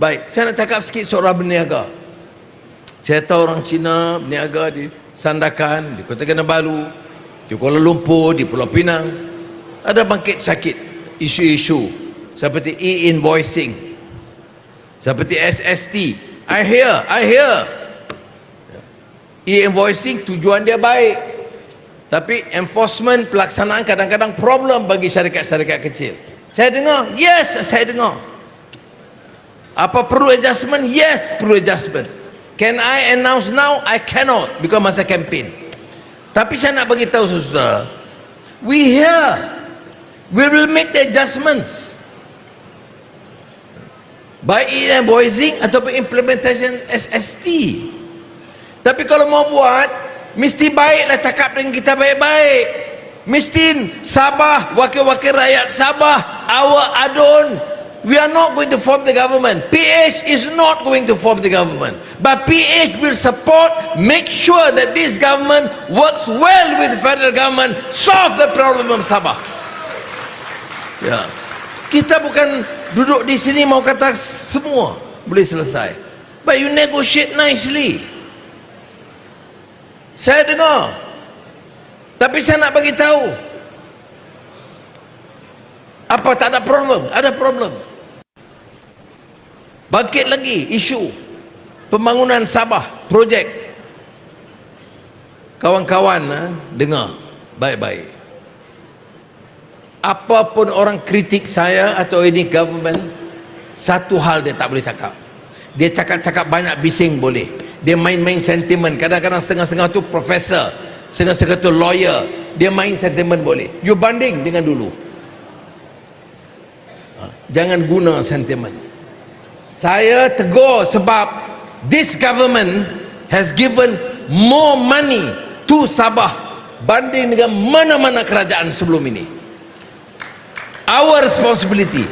Baik, saya nak cakap sikit seorang berniaga. Saya tahu orang Cina berniaga di Sandakan, di Kota Kinabalu, di Kuala Lumpur, di Pulau Pinang. Ada bangkit sakit isu-isu seperti e-invoicing, seperti SST. I hear, I hear. E-invoicing tujuan dia baik. Tapi enforcement pelaksanaan kadang-kadang problem bagi syarikat-syarikat kecil. Saya dengar, yes, saya dengar. Apa perlu adjustment? Yes, perlu adjustment. Can I announce now? I cannot because masa campaign. Tapi saya nak bagi tahu saudara, we here, we will make the adjustments. Baik e-invoicing ataupun implementation SST. Tapi kalau mau buat, mesti baiklah cakap dengan kita baik-baik. Mesti Sabah, wakil-wakil rakyat Sabah, our adun, we are not going to form the government. PH is not going to form the government. But PH will support, make sure that this government works well with the federal government, solve the problem of Sabah. Ya. Kita bukan duduk di sini mau kata semua boleh selesai. But you negotiate nicely. Saya dengar. Tapi saya nak bagi tahu. Apa tak ada problem? Ada problem. Bangkit lagi isu pembangunan Sabah projek. Kawan-kawan ha, dengar baik-baik. Apapun orang kritik saya atau ini government, satu hal dia tak boleh cakap. Dia cakap-cakap banyak bising boleh. Dia main-main sentimen. Kadang-kadang setengah-setengah tu profesor, setengah-setengah tu lawyer. Dia main sentimen boleh. You banding dengan dulu. Ha, Jangan guna sentimen. Saya tegur sebab this government has given more money to Sabah banding dengan mana-mana kerajaan sebelum ini. Our responsibility.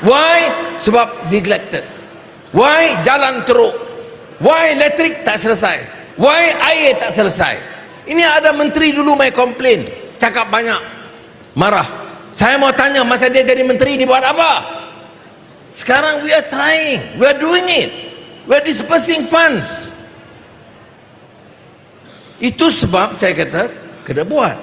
Why? Sebab neglected. Why? Jalan teruk. Why? Elektrik tak selesai. Why? Air tak selesai. Ini ada menteri dulu main komplain. Cakap banyak. Marah. Saya mau tanya masa dia jadi menteri dia buat apa? Sekarang we are trying. We are doing it. We are dispersing funds. Itu sebab saya kata kena buat.